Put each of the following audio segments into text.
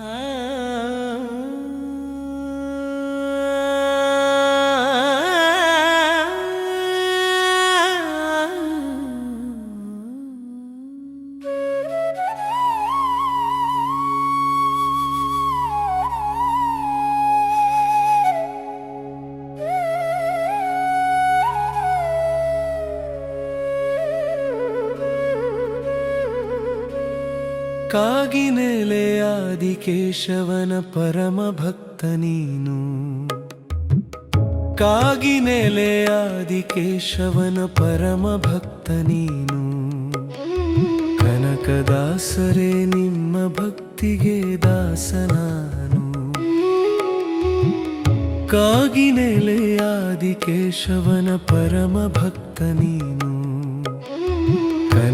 Ah Kaginele ಕೇಶವನ ಪರಮ ಭಕ್ತ ನೀನು. ಕಾಗಿನೆಲೆಯಾದಿ ಕೇಶವನ ಪರಮ ಭಕ್ತ ನೀನು. ಕನಕದಾಸರೇ ನಿಮ್ಮ ಭಕ್ತಿಗೆ ದಾಸನಾನು. ಕಾಗಿನೆಲೆಯಾದಿ ಕೇಶವನ ಪರಮ ಭಕ್ತ ನೀನು.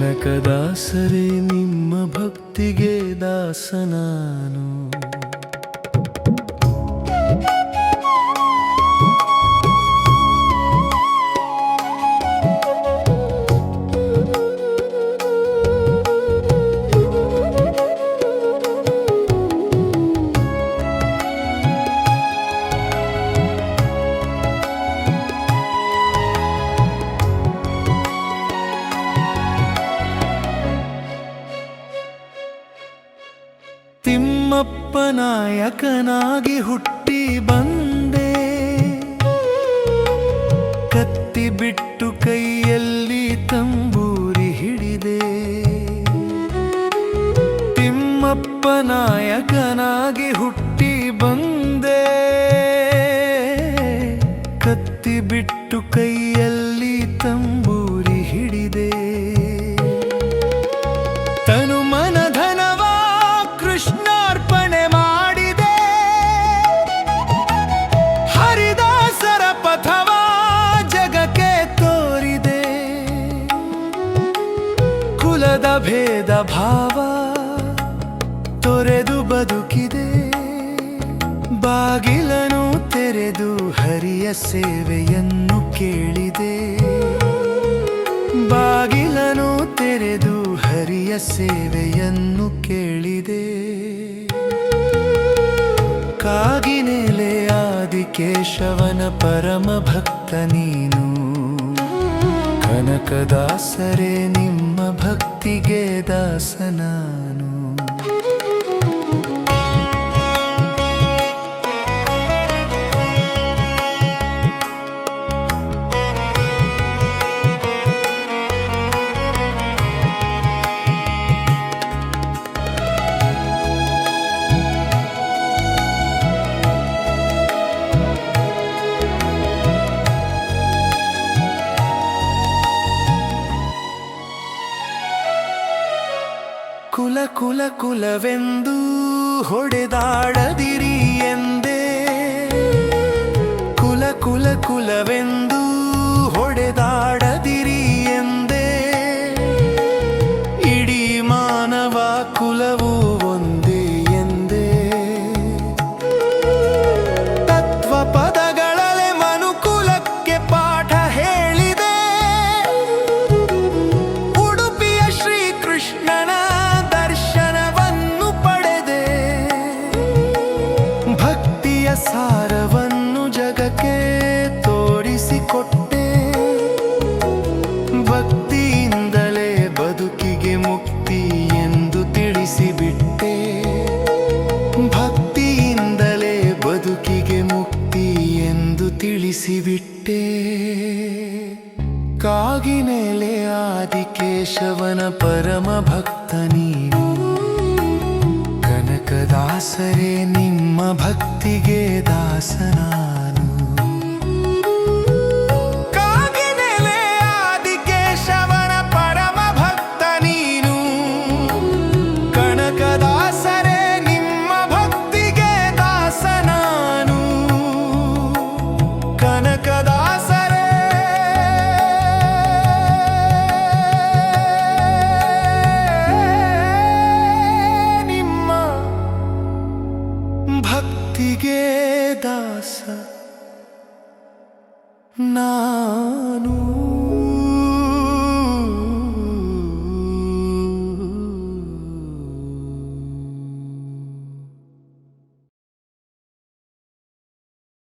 ಕನಕದಾಸರೇ ನಿಮ್ಮ ಭಕ್ತಿಗೆ ದಾಸನಾನು ತಿಮ್ಮಪ್ಪ ನಾಯಕನಾಗಿ ಹುಟ್ಟಿ ಬಂದೆ. ಕತ್ತಿ ಬಿಟ್ಟು ಕೈಯಲ್ಲಿ ತಂಬೂರಿ ಹಿಡಿದೆ. ತಿಮ್ಮಪ್ಪ ನಾಯಕನಾಗಿ ಹುಟ್ಟಿ ಬಂದೆ. ಕತ್ತಿ ಬಿಟ್ಟು ಕೈಯಲ್ಲಿ ತಂಬೂರಿ ಭೇದ ಭಾವ ತೊರೆದು ಬದುಕಿದೆ. ಬಾಗಿಲನು ತೆರೆದು ಹರಿಯ ಸೇವೆಯನ್ನು ಕೇಳಿದೆ. ಬಾಗಿಲನು ತೆರೆದು ಹರಿಯ ಸೇವೆಯನ್ನು ಕೇಳಿದೆ. ಕಾಗಿನೆಲೆ ಆದಿಕೇಶವನ ಪರಮ ಭಕ್ತ ನೀನು. ಕನಕದಾಸರೇ, ನಿಮ್ಮ ಭಕ್ತಿಗೆ ದಾಸನಾನು ಕುಲ ಕುಲ ಕುಲವೆಂದು ಹೊಡೆದಾಡದಿರಿ ಎಂದೇ. ಕುಲ ಕುಲ ಕುಲವೆಂದು ಕಾಗಿನೆಲೆ ಆದಿಕೇಶವನ ಪರಮ ಭಕ್ತ ನೀನು ಕನಕದಾಸರೇ ನಿಮ್ಮ ಭಕ್ತಿಗೆ ದಾಸನಾನು ಮಾತಿಗೆ ದಾಸ. ನಾನು